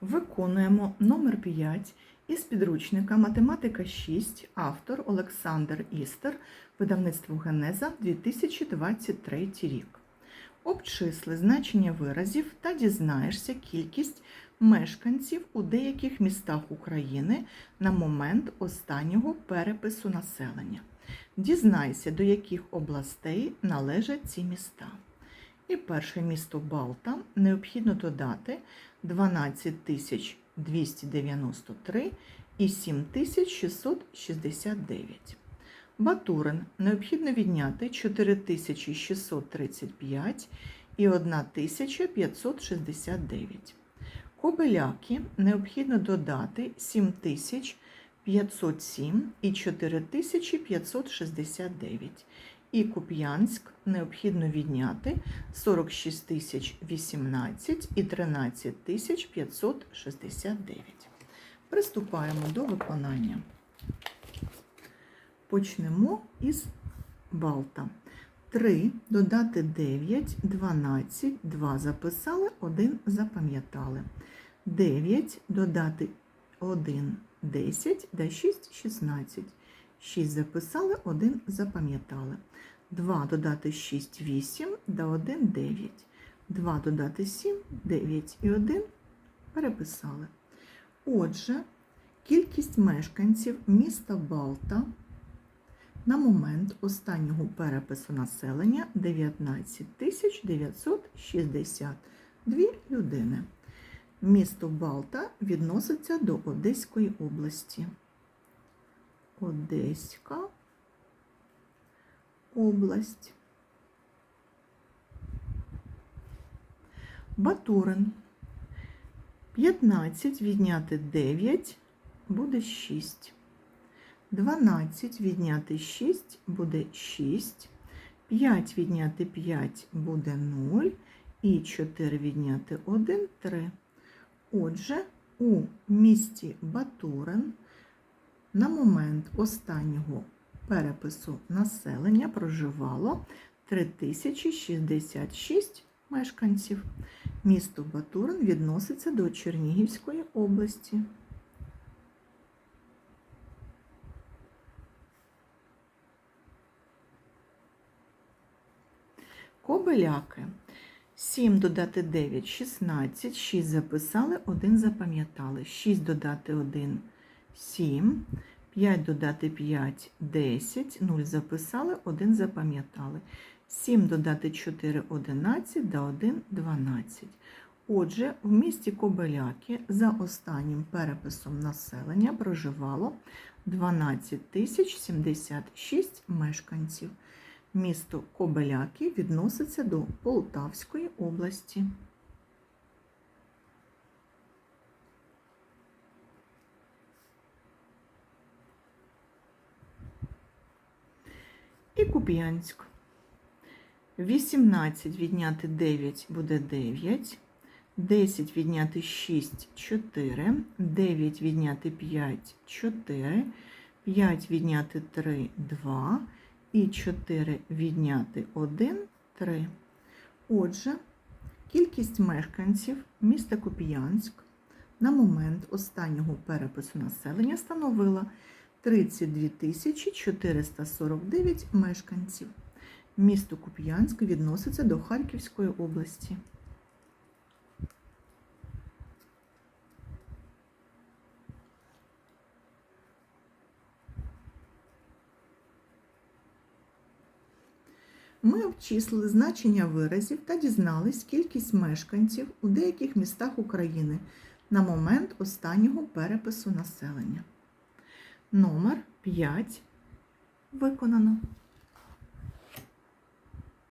Виконуємо номер 5 із підручника Математика 6, автор Олександр Істер, видавництво Генеза 2023 рік. Обчисли значення виразів та дізнаєшся кількість мешканців у деяких містах України на момент останнього перепису населення. Дізнайся, до яких областей належать ці міста. І перше місто Балта необхідно додати 12 293 і 7669. Батурин необхідно відняти 4635 і 1569. Кобеляки необхідно додати 7507 і 4569. І Куп'янськ необхідно відняти 46 тисяч 18 і 13 тисяч 569. Приступаємо до виконання. Почнемо із Балта. 3 додати 9, 12, 2 записали, 1 запам'ятали. 9 додати 1, 10, да 6, 16. 6 записали, 1 запам'ятали. 2 додати 6, 8, да 1, 9. 2 додати 7, 9 і 1 переписали. Отже, кількість мешканців міста Балта на момент останнього перепису населення 19 962 людини. Місто Балта відноситься до Одеської області. Одеська область. Батурин. 15 відняти 9 буде 6. 12 відняти 6 буде 6. 5 відняти 5 буде 0. І 4 відняти 1 3. Отже, у місті Батурин на момент останнього перепису населення проживало 3066 мешканців. Місто Батурин відноситься до Чернігівської області. Кобеляки. 7 додати 9 16, 6 записали, 1 запам'ятали. 6 додати 1 7, 5 додати 5 10, 0 записали, 1 запам'ятали. 7 додати 4 11, да 1 12. Отже, в місті Кобеляки за останнім переписом населення проживало 12 076 мешканців. Місто Кобеляки відноситься до Полтавської області. І Куп'янськ. 18 відняти 9 буде 9. 10 відняти 6 4. 9 відняти 5 4. 5 відняти 3 2 і 4 відняти 1 3. Отже, кількість мешканців міста Куп'янськ на момент останнього перепису населення становила 32 449 мешканців. Місто Куп'янськ відноситься до Харківської області. Ми обчислили значення виразів та дізнались кількість мешканців у деяких містах України на момент останнього перепису населення. Номер 5 виконано.